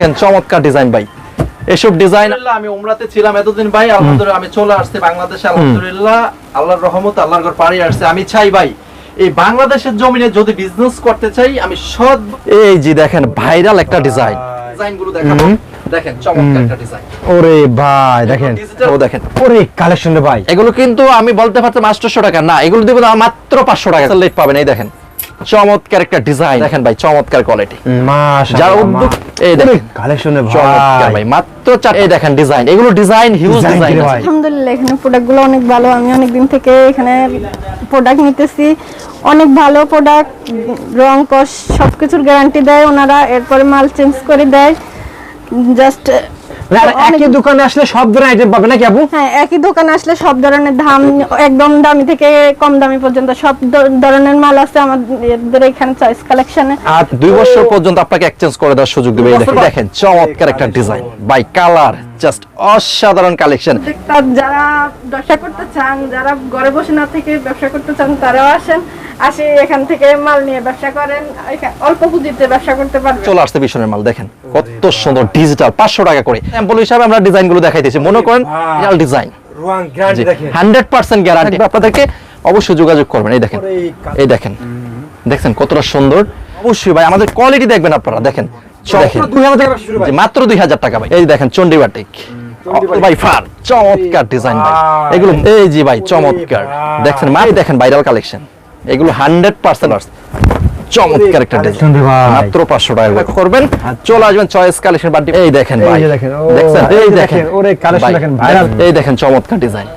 দেখেন চমৎকার ডিজাইন ভাই। এসব ডিজাইন আমি উমরাতে ছিলাম এতদিন ভাই। আলহামদুলিল্লাহ আমি চলে আসছি বাংলাদেশে। আলহামদুলিল্লাহ আল্লাহর রহমত আল্লাহর ঘর পাড়ি আসছে। আমি চাই ভাই এই বাংলাদেশের জমিনে যদি বিজনেস করতে চাই আমি সৎ এই যে দেখেন ভাইরাল একটা ডিজাইন ডিজাইনগুলো দেখাবো। দেখেন চমৎকার একটা ডিজাইন ওরে ভাই দেখেন। ও দেখেন। ওরে কালেকশন রে ভাই। এগুলো কিন্তু আমি বলতে পারতাম আটশোশো টাকা। না এগুলো দেবো মাত্র পাঁচশো টাকা। লেট পাবেন এই দেখেন। চমৎকার একটা ডিজাইন দেখেন ভাই চমৎকার কোয়ালিটি যারা উদ্যোগ এই দেখেন কালেকশন চমৎকার ভাই মাত্র চার এই দেখেন ডিজাইন এগুলো ডিজাইন হিউজ ডিজাইন? আলহামদুলিল্লাহ এখানে প্রোডাক্টগুলো অনেক ভালো। আমি অনেক দিন থেকে এখানে প্রোডাক্ট নিতেছি। অনেক ভালো প্রোডাক্ট রং কস সব কিছুর গ্যারান্টি দেয় ওনারা। এরপরে মাল চেঞ্জ করে দেয়। জাস্ট একই দোকানে আসলে সব ধরনের আইটেম পাবে নাকি আপু হ্যাঁ একই দোকানে আসলে সব ধরনের দাম একদম দামি থেকে কম দামি পর্যন্ত সব ধরনের মাল আছে আমাদের এখানে চয়েস কালেকশনে আর দুই বছর পর্যন্ত আপনাকে এক্সচেঞ্জ করে দেওয়ার সুযোগ দেবে। দেখেন দেখেন চমৎকার একটা ডিজাইন বাই কালার জাস্ট অসাধারণ কালেকশন যারা ব্যবসা করতে চান যারা ঘরে বসে না থেকে ব্যবসা করতে চান তারাও আসেন। আসে এখান থেকে মাল নিয়ে ব্যবসা করেন অল্প পুঁজিতে ব্যবসা করতে পারবেন। চলে আসছে ভীষণের মাল দেখেন কত সুন্দর ডিজিটাল পাঁচশো টাকা করে। স্যাম্পল হিসাবে আমরা ডিজাইনগুলো দেখাইতেছি। মনে করেন ভাই। ডিজাইন রং গ্যারান্টি দেখেন। হান্ড্রেড পার্সেন্ট গ্যারান্টি আপনাদেরকে অবশ্যই যোগাযোগ করবেন। এই দেখেন এই। দেখেন। দেখছেন কতটা সুন্দর? অবশ্যই ভাই আমাদের কোয়ালিটি দেখবেন আপনারা দেখেন। দেখেন। দুই হাজার টাকা শুরু ভাই। মাত্র দুই হাজার টাকা ভাই। এই দেখেন চন্ডিবাটিক। ভাই ফার চমৎকার ডিজাইন ভাই। এগুলো এই জি ভাই চমৎকার। দেখছেন মাই দেখেন ভাইরাল কালেকশন এগুলো হান্ড্রেড পার্সেন্ট চমৎকার একটা ডিজাইন মাত্র পাঁচশো টাকা করবেন? চলে আসবেন চয়েস কালেকশন বাড়ি এই দেখেন ভাই। যে দেখেন, এই এই দেখেন। দেখেন, ওরে collection দেখেন, viral। এই দেখেন চমৎকার ডিজাইন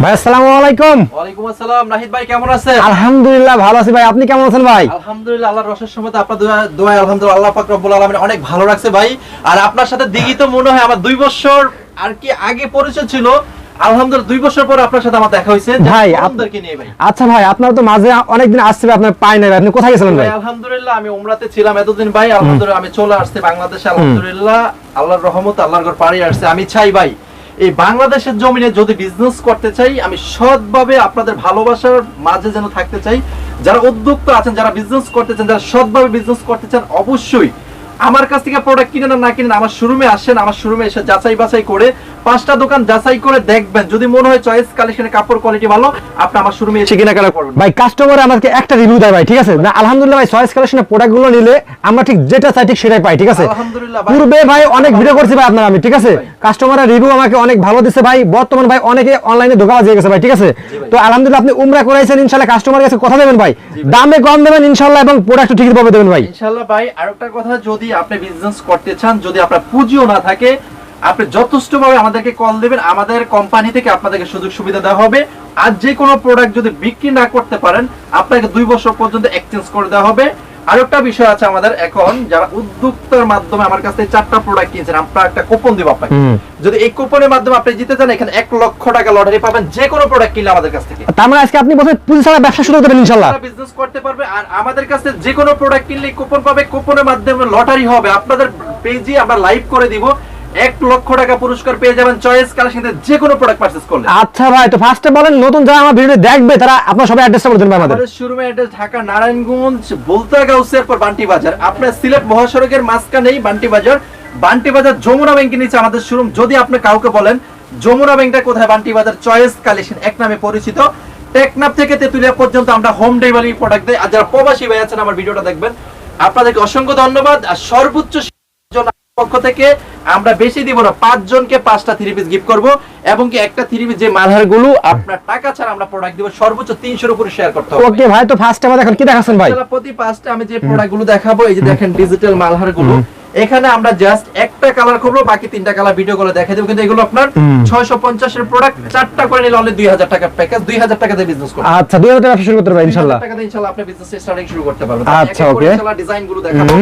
ভাই আসসালামু আলাইকুম। ওয়ালাইকুম আসসালাম। নাহিদ ভাই কেমন আছেন? আলহামদুলিল্লাহ ভালো আছি ভাই। আপনি কেমন আছেন ভাই? আলহামদুলিল্লাহ আল্লাহর রসের সময় আপনার দোয়া- আলহামদুলিল্লাহ আল্লাহ পাক রব্বুল আলামিন অনেক ভালো রাখছে ভাই। আর আপনার সাথে দিঘি তো মনে হয় আমার দুই বছর আর কি আগে পরিচয় ছিল আলহামদুলিল্লাহ দুই বছর পর আপনার সাথে আমার দেখা হয়েছে। ভাই, আপনাদেরকে নিয়ে ভাই। আচ্ছা ভাই আপনার তো মাঝে অনেকদিন আসছে আপনার পাই নাই আপনি কোথায় গেছিলেন ভাই? ভাই আলহামদুলিল্লাহ আমি উমরাতে ছিলাম এতদিন ভাই। আলহামদুলিল্লাহ আমি চলে আসছি বাংলাদেশে। আলহামদুলিল্লাহ আল্লাহর রহমত আল্লাহর ঘর পাড়ি আসছে। আমি চাই ভাই এই বাংলাদেশের জমিনে যদি বিজনেস করতে চাই আমি সৎভাবে আপনাদের ভালোবাসার মাঝে যেন থাকতে চাই। যারা উদ্যোক্তা আছেন যারা বিজনেস করতে চান যারা সৎভাবে বিজনেস করতে চান অবশ্যই আমার কাছ থেকে প্রোডাক্ট কিনেন আর না কিনেন আমার শোরুমে আসেন আমার শোরুমে এসে যাচাই বাছাই করে পাঁচটা দোকান যাচাই করে দেখবেন। যদি মনে হয় চয়েস কালেকশনের কাপড় কোয়ালিটি ভালো আপনি আমার শোরুমে এসে কিনা কেনা করবেন। ভাই কাস্টমার আমাকে একটা রিভিউ দেয় ভাই ঠিক আছে? না আলহামদুলিল্লাহ ভাই চয়েস কালেকশনের প্রোডাক্টগুলো নিলে আমরা ঠিক যেটা চাই ঠিক সেটাই পাই ঠিক আছে? আলহামদুলিল্লাহ পূর্বে ভাই অনেক ভিডিও করছি ভাই আপনার আমি ঠিক আছে? কাস্টমারের রিভিউ আমাকে অনেক ভালো দিচ্ছে ভাই। বর্তমান ভাই অনেকে অনলাইনে ধোকাবাজি হয়ে গেছে ভাই ঠিক আছে? তো আলহামদুলিল্লাহ আপনি উমরা করাইছেন ইনশাআল্লাহ কাস্টমারের কাছে কথা দেবেন ভাই। দামে কম দেবেন ইনশাআল্লাহ এবং প্রোডাক্ট ঠিক ভাবে দেবেন ভাই। ইনশাল্লাহ ভাই আরেকটা কথা যদি আপনি বিজনেস করতে চান যদি আপনার পুঁজিও না থাকে আপনি যথেষ্ট ভাবে আমাদেরকে কল দেবেন আমাদের কোম্পানি থেকে আপনাদেরকে সুযোগ সুবিধা দেওয়া হবে। আর যে কোনো প্রোডাক্ট যদি বিক্রি না করতে পারেন আপনাকে দুই বছর পর্যন্ত এক্সচেঞ্জ করে দেওয়া হবে। আরেকটা বিষয় আছে আমাদের এখন যারা উদ্যোক্তার মাধ্যমে আমার কাছ থেকে চারটা প্রোডাক্ট কিনছেন আপনার একটা কুপন দিব আপনাকে। যদি এই কুপনের মাধ্যমে আপনি জিতে চান এখানে এক লক্ষ টাকা লটারি পাবেন যে কোনো প্রোডাক্ট কিনলে আমাদের কাছ থেকে। তার মানে আজকে আপনি বলছেন পুঁজি ছাড়া ব্যবসা শুরু করতে দেবেন ইনশাআল্লাহ। বিজনেস করতে পারবে আর আমাদের কাছে যে কোনো প্রোডাক্ট কিনলে কুপন পাবে কুপনের মাধ্যমে লটারি হবে। আপনাদের পেজে আমরা লাইভ করে দিব। এক লক্ষ টাকা পুরস্কার পেয়ে যাবেন চয়েস কালেকশন যে কোনো প্রোডাক্ট পারচেজ করলে। আচ্ছা ভাই তো ফার্স্টে বলেন নতুন যারা আমার ভিডিও দেখবে তারা আপনার সবাই অ্যাড্রেসটা বলে দেন আমাদের। আমাদের অ্যাড্রেস ঢাকা নারায়ণগঞ্জ বলতাগাউসের পর বান্টি বাজার আপনার সিলেট মহাসড়কের মাঝখানেই বান্টি বাজার বান্টি বাজার যমুনা ব্যাংকের নিচে আমাদের শোরুম যদি আপনি কাউকে বলেন যমুনা ব্যাংকটা কোথায়? বান্টি বাজার চয়েস কালেকশন এক নামে পরিচিত। টেকনাপ থেকে তেতুলিয়া পর্যন্ত আমরা হোম ডেলিভারি প্রোডাক্ট দেই। আর যারা প্রবাসী ভাই আছেন আমার ভিডিওটা দেখবেন। আপনাদেরকে অসংখ্য ধন্যবাদ। আর সর্বোচ্চ পক্ষ থেকে আমরা বেশি দিব না পাঁচজনকে পাঁচটা থ্রি পিস গিফট করব এবং কি একটা থ্রি পিস যে মালহারগুলো আপনার টাকা ছাড়া আমরা প্রোডাক্ট দিব সর্বোচ্চ তিনশোর উপরে শেয়ার করতে হবে। ওকে ভাই তো ফার্স্ট টাইম দেখেন কি দেখাচ্ছেন ভাই? প্রতি পাঁচটা আমি যে প্রোডাক্টগুলো দেখাবো এই যে দেখেন ডিজিটাল মালহারগুলো এখানে আমরা জাস্ট একটা কালার করব বাকি তিনটা কালার ভিডিও করে দেখা দেবো। কিন্তু এগুলো আপনার ছয়শো পঞ্চাশের প্রোডাক্ট চারটা করে নিলে অনলি দুই হাজার টাকা প্যাকেজ দুই হাজার টাকা দিয়ে বিজনেস করব আচ্ছা দুই হাজার টাকা শুরু করতে পারবেন ইনশাআল্লাহ টাকা দিয়ে ইনশাআল্লাহ আপনি বিজনেস স্টার্টিং শুরু করতে পারবেন। আচ্ছা, okay. ডিজাইনগুলো দেখাবো।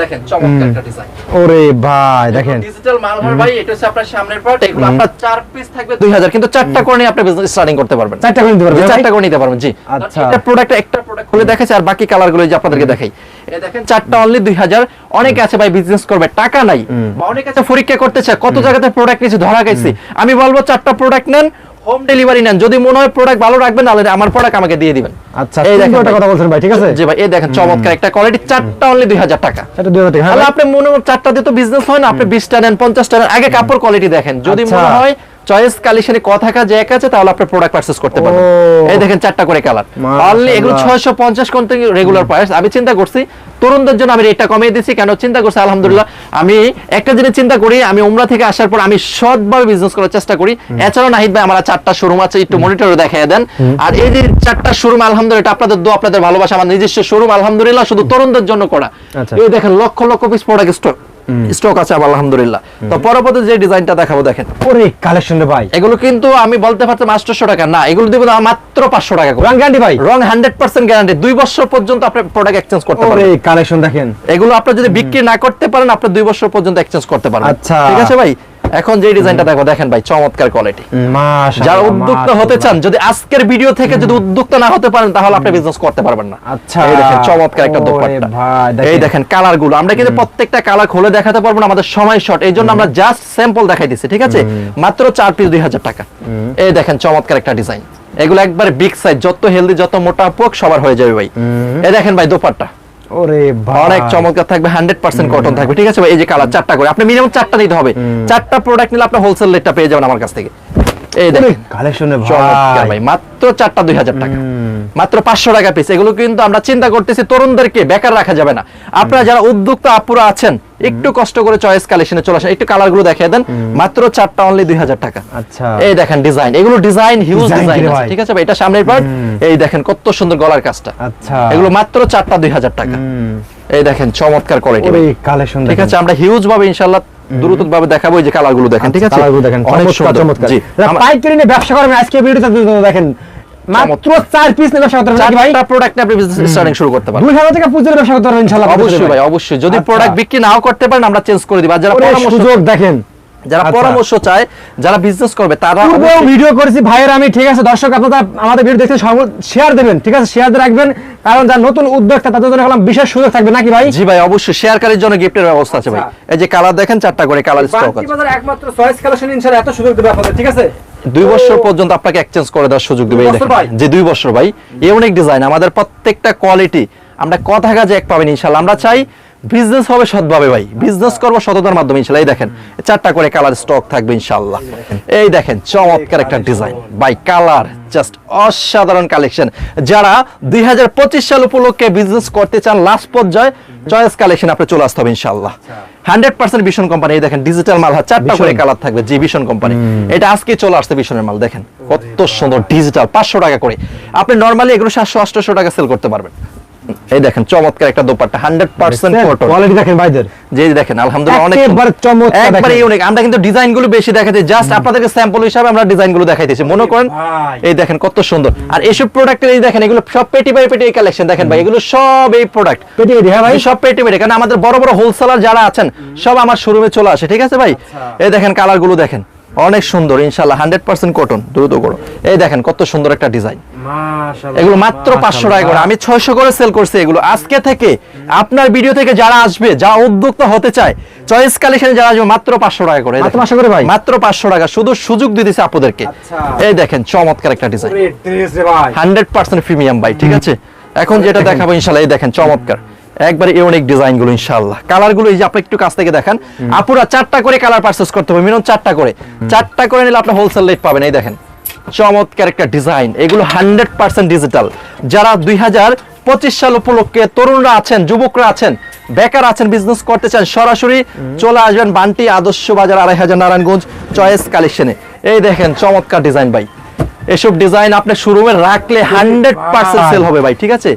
দেখেন চমৎকার একটা ডিজাইন ওরে ভাই দেখেন ডিজিটাল মালহার ভাই এটা হচ্ছে আপনার সামনের পার্ট এগুলো আপনার চার পিস থাকবে দুই হাজার কিন্তু চারটা করে আপনি বিজনেস স্টার্টিং করতে পারবেন। চারটা করে নিতে পারবেন চারটা করে নিতে পারবেন জি। আচ্ছা। একটা প্রোডাক্ট একটা প্রোডাক্ট খুলে দেখাচ্ছি আর বাকি কালারগুলো যে আপনাদেরকে দেখাই। এই দেখেন চারটা অনলি দুই হাজার। অনেকে আছে ভাই বিজনেস করবে টাকা নাই। বা অনেক কাছে পরীক্ষা করতে চায় কত জায়গাতে প্রোডাক্ট নিয়েছে ধরা গেছে। আমি বলব চারটা প্রোডাক্ট নেন হোম ডেলিভারি নেন। যদি মনে হয় প্রোডাক্ট ভালো রাখবেন তাহলে আমার প্রোডাক্ট আমাকে দিয়ে দিবেন। আচ্ছা এই দেখেন একটা কথা বলছেন ভাই ঠিক আছে? জি ভাই এই দেখেন চমৎকার। একটা কোয়ালিটি চারটা অনলি দুই হাজার টাকা। এটা দুই হাজার টাকা হ্যাঁ তাহলে আপনি মনে হয় চারটা দিয়ে তো বিজনেস হয় না আপনি বিশটা নেন পঞ্চাশটা নেন। আগে কাপড় কোয়ালিটি দেখেন। যদি আচ্ছা। মনে হয় চয়েস কালেকশনে ক থাকা যে এক আছে তাহলে আপনি প্রোডাক্ট পারচেজ করতে পারবেন। এই দেখেন চারটা করে কালার অনলি এগুলো ছয়শো পঞ্চাশ কোন থেকে রেগুলার প্রাইস আমি চিন্তা করছি তরুণদের জন্য আমি রেটটা কমিয়ে দিচ্ছি কেন চিন্তা করছি? আলহামদুলিল্লাহ আমি একটা জিনিস চিন্তা করি আমি উমরা থেকে আসার পর আমি সৎভাবে বিজনেস করার চেষ্টা করি। এছাড়াও নাহিদ ভাই আমার চারটা শোরুম আছে একটু মনিটরে দেখাই দেন। আর এই যে চারটা শোরুম আলহামদুলিল্লাহ এটা আপনাদের দো আপনাদের ভালোবাসা আমার নিজস্ব শোরুম আলহামদুলিল্লাহ শুধু তরুণদের জন্য করা। আচ্ছা। এই দেখেন lakh lakh piece product stock stock আছে আবার আলহামদুলিল্লাহ। তো পরবর্তী যে ডিজাইনটা দেখাবো দেখেন। ওরে কালেকশন রে ভাই। এগুলো কিন্তু আমি বলতে পারতাম আটশোশো টাকা। না এগুলো দিব না মাত্র পাঁচশো টাকা করে। রং গ্যারান্টি ভাই। রং হান্ড্রেড পার্সেন্ট গ্যারান্টি দুই বছর পর্যন্ত আপনি প্রোডাক্ট এক্সচেঞ্জ করতে ওরে কালেকশন দেখেন। এগুলো আপনি যদি বিক্রি না করতে পারেন আপনি দুই বছর পর্যন্ত এক্সচেঞ্জ করতে পারেন আচ্ছা। ঠিক আছে ভাই? এখন যে ডিজাইনটা দেখো দেখেন ভাই চমৎকার কোয়ালিটি যারা উদ্যোক্তা হতে চান যদি আজকের ভিডিও থেকে যদি উদ্যোক্তা না হতে পারেন তাহলে আপনি বিজনেস করতে পারবেন না। আচ্ছা। এই দেখেন চমৎকার একটা দোপাট্টা। এই দেখেন কালারগুলো। আমরা কিন্তু প্রত্যেকটা কালার খুলে দেখাতে পারব না আমাদের সময় শর্ট এই জন্য আমরা জাস্ট স্যাম্পল দেখাই দিচ্ছি ঠিক আছে? মাত্র চার পিস দুই হাজার টাকা। এই দেখেন চমৎকার একটা ডিজাইন এগুলো একবারে বিগ সাইজ যত হেলদি যত মোটা পোক সবার হয়ে যাবে ভাই। এই দেখেন ভাই দোপাট্টা। ওরে অনেক চমৎকার থাকবে হান্ড্রেড পার্সেন্ট কটন থাকবে ঠিক আছে ভাই? এই যে কালার চারটা করে। আপনি মিনিমাম চারটা নিতে হবে। চারটা প্রোডাক্ট নিলে আপনার হোলসেল রেটটা পেয়ে যাবেন আমার কাছ থেকে। এই দেখেন। কালেকশন ভাই। মাত্র চারটা দুই হাজার টাকা। মাত্র পাঁচশো টাকা পিস এগুলো কিন্তু আমরা চিন্তা করতেছি তরুণদেরকে বেকার রাখা যাবে না। আপনারা যারা উদ্যোক্তা আপুরা আছেন একটু কষ্ট করে চয়েস কালেকশনে চলে আসেন। একটু কালারগুলো দেখিয়ে দেন। মাত্র চারটা অনলি দুই হাজার টাকা। আচ্ছা। এই দেখেন ডিজাইন এগুলো ডিজাইন হিউজ ডিজাইন আছে ঠিক আছে এটা সামনের পার্ট এই দেখেন কত সুন্দর গলার কাজটা। আচ্ছা। এগুলো মাত্র চারটা দুই হাজার টাকা। এই দেখেন চমৎকার কোয়ালিটি ওরে কালেকশন ঠিক আছে আমরা হিউজ ভাবে ইনশাআল্লাহ দ্রুত ভাবে দেখাবো এই যে কালারগুলো দেখেন ঠিক আছে? কালারগুলো দেখেন অনেক সুন্দর। চমৎকার। পাইকারি নিয়ে ব্যবসা করবেন আজকে ভিডিওতে দেখেন। মাত্র চার পিস নিয়ে ব্যবসা করতে পারবেন ভাই? চারটা প্রোডাক্ট আপনি বিজনেস স্টার্টিং শুরু করতে পারবেন। দুই হাজার টাকা পুঁজির ব্যবসা করতে পারবেন ইনশাআল্লাহ অবশ্যই ভাই। অবশ্যই। যদি আচ্ছা। প্রোডাক্ট বিক্রি নাও করতে পারেন আমরা চেঞ্জ করে দিব। আর যারা পরামর্শ সুযোগ দেখেন। যারা আচ্ছা। পরামর্শ চায় যারা বিজনেস করবে তারা ভিডিও করেছি ভাইয়ের আমি ঠিক আছে দর্শক আপনারা আমাদের ভিডিও দেখতে শেয়ার দেবেন ঠিক আছে শেয়ার রাখবেন কারণ যারা নতুন উদ্যোক্তা তাদের জন্য এখন বিশেষ সুযোগ থাকবে নাকি ভাই? জি ভাই অবশ্যই শেয়ারকারীর জন্য গিফটের ব্যবস্থা আছে ভাই। এই যে কালার দেখেন চারটা করে কালার স্টক আছে। বাজার একমাত্র চয়েস কালেকশন ইনশাআল্লাহ এত সুযোগ দেবে আপনাদের ঠিক আছে? দুই বছর পর্যন্ত আপনাকে এক্সচেঞ্জ করে দেওয়ার সুযোগ দেবে এই দেখেন। যে দুই বছর ভাই। ইউনিক ডিজাইন আমাদের প্রত্যেকটা কোয়ালিটি আমরা কথা কাজে এক পাবেন ইনশাআল্লাহ। আমরা চাই বিজনেস হবে সৎভাবে ভাই। বিজনেস করব সততার মাধ্যমে ইনশাআল্লাহ এই দেখেন চারটা করে কালার স্টক থাকবে ইনশাআল্লাহ এই দেখেন। চমৎকার একটা ডিজাইন বাই কালার জাস্ট অসাধারণ কালেকশন যারা দুই সাল উপলক্ষে বিজনেস করতে চান লাস্ট পর্যায়ে চয়েস কালেকশন আপনি চলে আসতে হবে ইনশাআল্লাহ হান্ড্রেড পার্সেন্ট ভীষণ কোম্পানি এই দেখেন ডিজিটাল মাল চারটা করে কালার থাকবে জি ভীষণ কোম্পানি এটা আজকে চলে আসছে ভীষণের মাল দেখেন। কত সুন্দর ডিজিটাল পাঁচশো টাকা করে। আপনি নর্মালি এগুলো সাতশো আটশো টাকা সেল করতে পারবেন। এই দেখেন চমৎকার একটা দোপাট্টা কটন কোয়ালিটি দেখেন ভাইদের। যে দেখেন আলহামদুলিল্লাহ অনেক একেবারে চমৎকার। একবারে ইউনিক আমরা কিন্তু ডিজাইনগুলো বেশি জাস্ট আপনাদেরকে স্যাম্পল হিসাবে আমরা ডিজাইনগুলো দেখাইতেছি। মনে করেন এই দেখেন কত সুন্দর। আর এইসব প্রোডাক্টের এই দেখেন এগুলো সব পেটি বাই পেটি কালেকশন দেখেন ভাই। এগুলো সব এই প্রোডাক্ট পেটি পেটি হ্যাঁ ভাই। সব পেটি পেটি কারণ আমাদের বড় বড় হোলসেলার যারা আছেন সব আমার শোরুমে চলে আসে ঠিক আছে ভাই? এই দেখেন কালারগুলো দেখেন। অনেক সুন্দর ইনশাল্লাহ হান্ড্রেড পার্সেন্ট কটন দ্রুত করো। এই দেখেন কত সুন্দর একটা ডিজাইন এগুলো মাত্র পাঁচশো টাকা করে। আমি ছয়শো করে সেল করছি এগুলো। আজকে থেকে আপনার ভিডিও থেকে যারা আসবে যা উদ্যোক্তা হতে চায় চয়েস কালেকশনে যারা আসবে মাত্র পাঁচশো টাকা করে। 500 করে ভাই? মাত্র পাঁচশো টাকা। শুধু সুযোগ দিয়ে দিতেছে আপনাদেরকে। আচ্ছা। এই দেখেন চমৎকার একটা ডিজাইন ড্রেস রে ভাই। হান্ড্রেড পার্সেন্ট প্রিমিয়াম ভাই ঠিক আছে? এখন যেটা দেখাবো ইনশাল্লাহ এই দেখেন চমৎকার। একবারে ইউনিক ডিজাইনগুলো ইনশাল্লাহ কালারগুলো এই যে আপনি একটু কাছ থেকে দেখেন আপুরা চারটা করে কালার পারচেস করতে হবে মিনিমাম চারটা করে। চারটা করে নিলে আপনি হোলসেল রেট পাবেন এই দেখেন। চমৎকার একটা ডিজাইন এগুলো হান্ড্রেড পার্সেন্ট ডিজিটাল যারা দুই হাজার পঁচিশ সাল উপলক্ষে তরুণরা আছেন যুবকরা আছেন বেকার আছেন বিজনেস করতে চান সরাসরি চলে আসবেন বান্টি আদর্শ বাজার আড়াই হাজার নারায়ণগঞ্জ চয়েস কালেকশনে এই দেখেন চমৎকার ডিজাইন ভাই। এসব ডিজাইন আপনি শোরুমে রাখলে হান্ড্রেড পার্সেন্ট সেল হবে ভাই ঠিক আছে?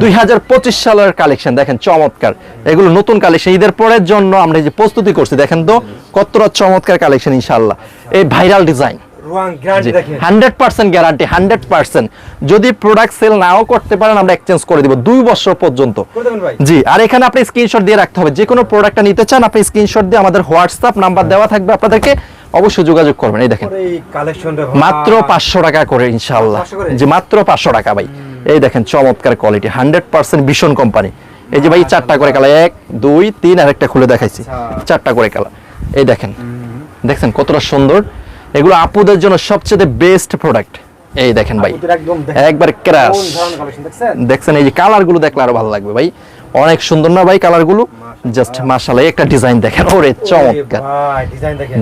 দুই হাজার পঁচিশ সালের কালেকশন দেখেন চমৎকার। এগুলো নতুন কালেকশন ঈদের পরের জন্য আমরা যে প্রস্তুতি করছি দেখেন তো কতটা চমৎকার কালেকশন ইনশাল্লাহ এই ভাইরাল ডিজাইন রুয়াং গ্যারান্টি দেখেন। Hundred percent guarantee hundred percent যদি প্রোডাক্ট সেল নাও করতে পারেন আমরা এক্সচেঞ্জ করে দিব দুই বছর পর্যন্ত? জি আর এখানে আপনি স্ক্রিনশট দিয়ে রাখতে হবে। যে কোনো প্রোডাক্টটা নিতে চান আপনি স্ক্রিনশট দিয়ে আমাদের হোয়াটসঅ্যাপ নাম্বার দেওয়া থাকবে আপনাদেরকে। অবশ্যই যোগাযোগ করবেন এই দেখেন। মাত্র পাঁচশো টাকা করে ইনশাল্লাহ যে মাত্র পাঁচশো টাকা ভাই। এই দেখেন চমৎকার কোয়ালিটি হান্ড্রেড পার্সেন্ট ভীষণ কোম্পানি এই যে ভাই চারটা করে কালা এক দুই তিন আর একটা খুলে দেখাইছি। আচ্ছা। চারটা করে কালা এই দেখেন দেখছেন কতটা সুন্দর? এগুলো আপুদের জন্য সবচেয়ে বেস্ট প্রোডাক্ট এই দেখেন ভাই। একবার ক্রাশ? দেখছেন? এই যে কালারগুলো দেখলে আরও ভালো লাগবে ভাই। অনেক সুন্দর না ভাই কালারগুলো জাস্ট মাশাআল্লাহ একটা ডিজাইন দেখেন। ওরে চমৎকার।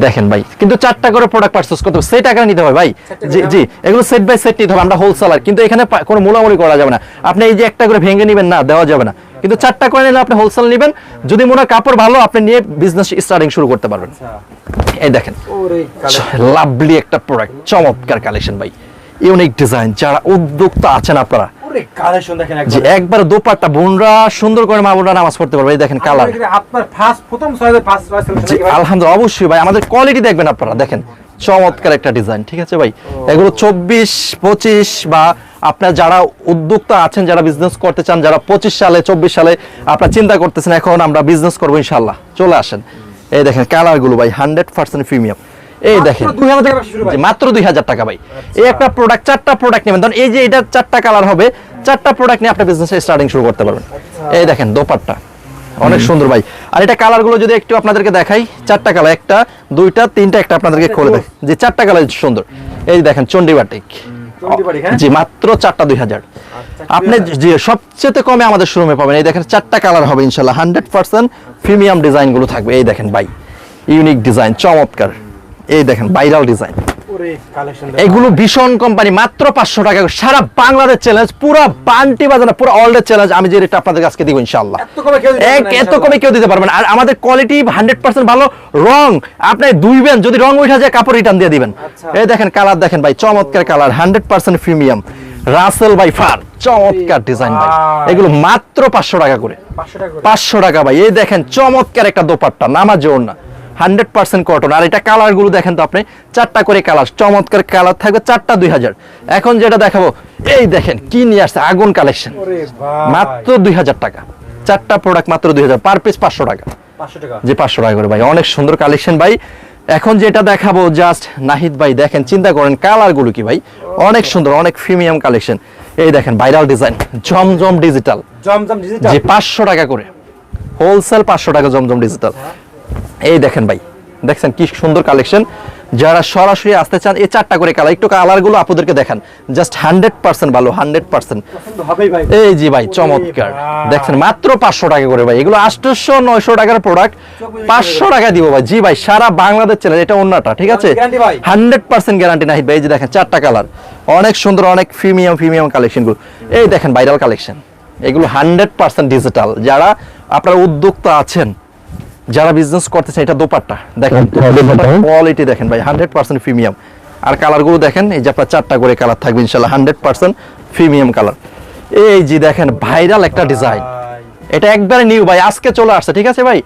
দেখেন। ভাই কিন্তু চারটা করে প্রোডাক্ট পারচেজ করতে সেই টাকা নিতে হবে ভাই। জি জি এগুলো সেট বাই সেট নিতে হবে। আমরা হোলসেলার কিন্তু এখানে কোনো মূলামূলি করা যাবে না। আপনি এই যে একটা করে ভেঙে নেবেন না দেওয়া যাবে না। কিন্তু চারটা করে নিলে আপনি হোলসেল নেবেন। যদি মনে হয় কাপড় ভালো আপনি নিয়ে বিজনেস স্টার্টিং শুরু করতে পারবেন। এই দেখেন। লাভলি একটা প্রোডাক্ট চমৎকার কালেকশন ভাই। ইউনিক ডিজাইন যারা উদ্যোক্তা আছেন আপনারা। ওরে collection দেখেন যে একবার। একবার দোপাট্টা বোনরা সুন্দর করে মা বোনরা নামাজ পড়তে পারবে এই দেখেন কালার আপনার ফার্স্ট প্রথম চয়েসের ফার্স্ট চয়েস জি আলহামদুলিল্লাহ অবশ্যই ভাই আমাদের কোয়ালিটি দেখবেন আপনারা দেখেন। চমৎকার একটা ডিজাইন ঠিক আছে ভাই? এগুলো চব্বিশ পঁচিশ বা আপনার যারা উদ্যোক্তা আছেন যারা বিজনেস করতে চান যারা পঁচিশ সালে চব্বিশ সালে আপনার চিন্তা করতেছেন এখন আমরা বিজনেস করব ইনশাল্লাহ চলে আসেন। এই দেখেন কালারগুলো ভাই হান্ড্রেড পার্সেন্ট প্রিমিয়াম এই দেখেন। দুই হাজার টাকা শুরু ভাই। মাত্র দুই হাজার টাকা ভাই। এই একটা প্রোডাক্ট চারটা প্রোডাক্ট নেবেন। ধরুন এই যে এটা চারটা কালার হবে চারটা প্রোডাক্ট নিয়ে আপনার বিজনেস স্টার্টিং শুরু করতে পারবেন। এই দেখেন দোপাট্টা। অনেক সুন্দর ভাই। আর এটা কালারগুলো যদি একটু আপনাদেরকে দেখাই চারটা কালার একটা দুইটা তিনটা একটা আপনাদেরকে খুলে দেখ যে চারটা কালার সুন্দর। এই দেখেন চন্ডিবাটিক চন্ডিবাটিক, হ্যাঁ? জি মাত্র চারটা দুই হাজার। আপনি যে সবচেয়ে কমে আমাদের শোরুমে পাবেন। এই দেখেন চারটা কালার হবে ইনশাল্লাহ। হান্ড্রেড পার্সেন্ট প্রিমিয়াম ডিজাইনগুলো থাকবে। এই দেখেন ভাই ইউনিক ডিজাইন চমৎকার। এই দেখেন ভাইরাল ডিজাইন। এগুলো ভীষণ কোম্পানি মাত্র পাঁচশো টাকা সারা বাংলাদেশ চ্যালেঞ্জ পুরো বান্টি বাজানো পুরো অলডে চ্যালেঞ্জ আমি যে রেটটা আপনাদের কাছে দিব ইনশাল্লাহ এত কমে কেউ দিতে পারবেন আর আমাদের কোয়ালিটি হান্ড্রেড পার্সেন্ট ভালো রং। আপনি দুইবেন যদি রং উঠা যায় কাপড় রিটার্ন দিয়ে দিবেন। আচ্ছা। এই দেখেন কালার দেখেন ভাই চমৎকার colour hundred percent premium Russell by far চমৎকার ডিজাইন ভাই। এগুলো মাত্র পাঁচশো টাকা করে। 500 টাকা করে। পাঁচশো টাকা ভাই। এই দেখেন চমৎকার একটা দোপাট্টা নামাজ না হান্ড্রেড পার্সেন্ট কটন আর এটা কালারগুলো দেখেন তো আপনি চারটা করে কালার চমৎকার কালার থাকবে চারটা দুই হাজার। এখন যেটা দেখাবো এই দেখেন কি নিয়ে আসছে আগুন কালেকশন মাত্র দুই হাজার টাকা। চারটা প্রোডাক্ট মাত্র দুই হাজার পার পিস পাঁচশো টাকা। যে পাঁচশো টাকা করে ভাই অনেক সুন্দর কালেকশন ভাই। এখন যেটা দেখাবো জাস্ট নাহিদ ভাই দেখেন চিন্তা করেন কালারগুলো কি ভাই? অনেক সুন্দর অনেক প্রিমিয়াম কালেকশন এই দেখেন ভাইরাল ডিজাইন জমজম ডিজিটাল জমজম digital। যে পাঁচশো টাকা করে। হোলসেল পাঁচশো টাকা জমজম ডিজিটাল এই দেখেন ভাই দেখছেন কি সুন্দর কালেকশন যারা সরাসরি আসতে চান এই চারটা করে কালার একটু কালারগুলো আপনাদেরকে দেখান। জাস্ট হান্ড্রেড পার্সেন্ট ভালো হান্ড্রেড পার্সেন্ট। এই জি ভাই চমৎকার। দেখছেন মাত্র পাঁচশো টাকা করে ভাই। এগুলো আটশো নয়শো টাকার প্রোডাক্ট পাঁচশো টাকা দিব ভাই। জি ভাই সারা বাংলাদেশ চলে এটা অন্যটা ঠিক আছে? হান্ড্রেড পার্সেন্ট গ্যারান্টি নাহিদ ভাই এই যে দেখেন চারটা কালার অনেক সুন্দর অনেক প্রিমিয়াম প্রিমিয়াম কালেকশনগুলো। এই দেখেন ভাইরাল কালেকশন এগুলো হান্ড্রেড পার্সেন্ট ডিজিটাল যারা আপনারা উদ্যোক্তা আছেন যারা বিজনেস করতেছেন এটা দোপাট্টা। দেখেন কোয়ালিটি দেখেন ভাই হান্ড্রেড পার্সেন্ট প্রিমিয়াম আর কালারগুলো দেখেন এই যে আপনার চারটা করে কালার থাকবে ইনশাল্লাহ হান্ড্রেড পার্সেন্ট প্রিমিয়াম কালার এই যে দেখেন ভাইরাল একটা ডিজাইন এটা একবারে নিউ ভাই আজকে চলে আসছে ঠিক আছে ভাই?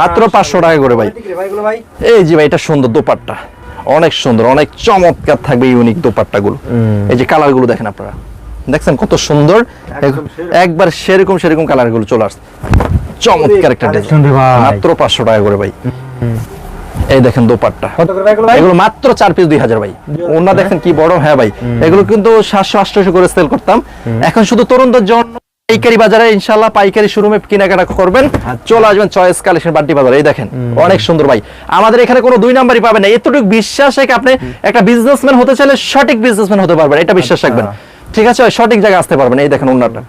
মাত্র পাঁচশো টাকা করে ভাই? এই যে ভাই এটা সুন্দর দোপাট্টা। অনেক সুন্দর অনেক চমৎকার থাকবে ইউনিক দোপাট্টা গুলো। এই যে কালারগুলো দেখেন আপনারা। দেখছেন কত সুন্দর? একবার সেরকম সেরকম কালারগুলো চলে আসছে। চমৎকার একটা ডিজাইন মাত্র পাঁচশো টাকা করে ভাই। এই দেখেন দোপাট্টা। এগুলো মাত্র চার পিস দুই হাজার ভাই। ওনা দেখেন কি বড় হ্যাঁ ভাই। এগুলো কিন্তু সাতশো আটশো করে সেল করতাম। এখন শুধু তরুণদের জন্য পাইকারি বাজারে ইনশাল্লাহ পাইকারি শোরুমে কেনাকাটা করবেন। চলে আসবেন চয়েস কালেকশন বান্টি বাজারে। এই দেখেন অনেক সুন্দর ভাই। আমাদের এখানে কোনো দুই নাম্বারই পাবেন না। এতটুকু বিশ্বাস রেখে আপনি একটা বিজনেসম্যান হতে চাইলে সঠিক বিজনেসম্যান হতে পারবেন। এটা বিশ্বাস রাখবেন। ঠিক আছে সঠিক জায়গায় আসতে পারবেন। এই দেখেন ওনারটা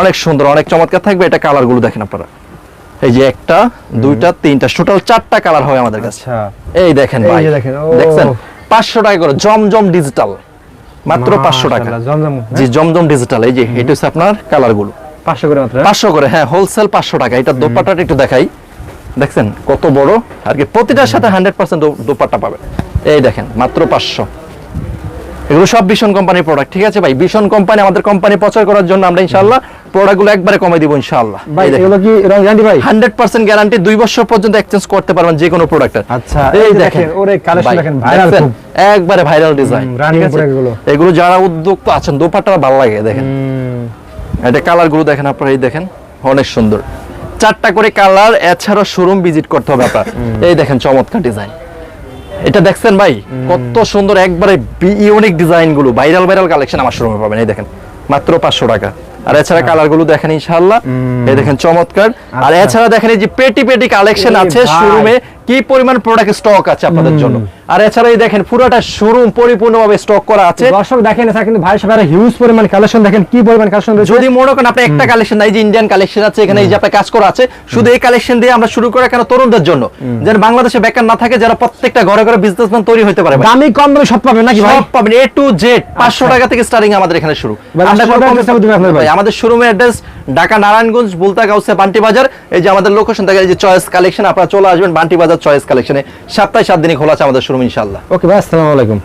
অনেক সুন্দর অনেক চমৎকার থাকবে। এটা কালারগুলো দেখেন আপনারা। এই যে একটা দুইটা তিনটা টোটাল চারটা কালার হয় আমাদের কাছে। আচ্ছা। এই দেখেন ভাই দেখেন, দেখছেন? পাঁচশো টাকা করে জমজম ডিজিটাল মাত্র পাঁচশো টাকা। হ্যাঁ? জি জমজম ডিজিটাল এই যে এটা হচ্ছে আপনার কালারগুলো। 500 করে মাত্র, হ্যাঁ? পাঁচশো করে হ্যাঁ হোলসেল পাঁচশো টাকা। এটা একটু দেখাই। দেখছেন? কত বড়? আর কি প্রতিটার সাথে হান্ড্রেড পার্সেন্ট দোপাট্টা পাবেন। এই দেখেন মাত্র পাঁচশো। এগুলো সব ভীষণ কোম্পানির প্রোডাক্ট ঠিক আছে ভাই? ভীষণ কোম্পানি আমাদের কোম্পানি প্রচার করার জন্য আমরা ইনশাল্লাহ প্রোডাক্টগুলো একবারে কমে দিব ইনশাল্লাহ ভাই এগুলো কি রং গ্যারান্টি ভাই? হান্ড্রেড পার্সেন্ট গ্যারান্টি দুই বছর পর্যন্ত এক্সচেঞ্জ করতে পারবেন যে কোনো প্রোডাক্টের আচ্ছা, এই দেখেন, ওরে ভাই, দেখেন, দেখছেন? খুব। একবারে ভাইরাল ডিজাইন এগুলো। এগুলো যারা উদ্যোক্তা আছেন দোপাট্টা ভালো লাগে দেখেন। এটা কালারগুলো দেখেন আপনারা এই দেখেন অনেক সুন্দর। চারটা করে কালার এছাড়া শোরুম ভিজিট করতে হবে আপনার। এই দেখেন চমৎকার ডিজাইন এটা দেখছেন ভাই কত সুন্দর একবারে ইউনিক ডিজাইনগুলো ভাইরাল ভাইরাল কালেকশন আমার শোরুমে পাবেন এই দেখেন। মাত্র পাঁচশো টাকা। আর এছাড়া কালারগুলো দেখেন ইনশাল্লাহ এই দেখেন চমৎকার। আর আচ্ছা। এছাড়া দেখেন এই যে পেটি পেটি কালেকশন আছে। শোরুমে কি পরিমাণ প্রোডাক্ট স্টক আছে আপনাদের জন্য? আর এছাড়া এই দেখেন পুরোটা শোরুম পরিপূর্ণভাবে স্টক করা আছে। দর্শক দেখেন এছাড়া কিন্তু ভাইয়ের সাথে হিউজ পরিমাণ কালেকশন দেখেন কি পরিমাণ কালেকশন রয়েছে। যদি মনে করেন আপনি একটা কালেকশন নাই যে ইন্ডিয়ান কালেকশন আছে এখানে এই যে আপনার কাজ করা আছে শুধু এই কালেকশন দিয়ে আমরা শুরু করা কেন তরুণদের জন্য? যেন বাংলাদেশে বেকার না থাকে যারা প্রত্যেকটা ঘরে ঘরে বিজনেসম্যান তৈরি হতে পারে ভাই। দামি কম দামে সব পাবেন নাকি ভাই? সব পাবেন এ টু জেড পাঁচশো টাকা থেকে স্টার্টিং আমাদের এখানে শুরু। ভাই, ভাই। ভাই, আমাদের শোরুমের অ্যাড্রেস ঢাকা নারায়ণগঞ্জ বুলতা গাউসে বান্টি বাজার। এই যে আমাদের লোকেশন থাকে এই যে চয়েস কালেকশন আপনারা চলে আসবেন বান্টি বাজার চয়েস কালেকশনে সপ্তাহে সাত দিনই খোলা আছে আমাদের শোরুম ইনশাল্লাহ ওকে ভাই আসসালামু আলাইকুম।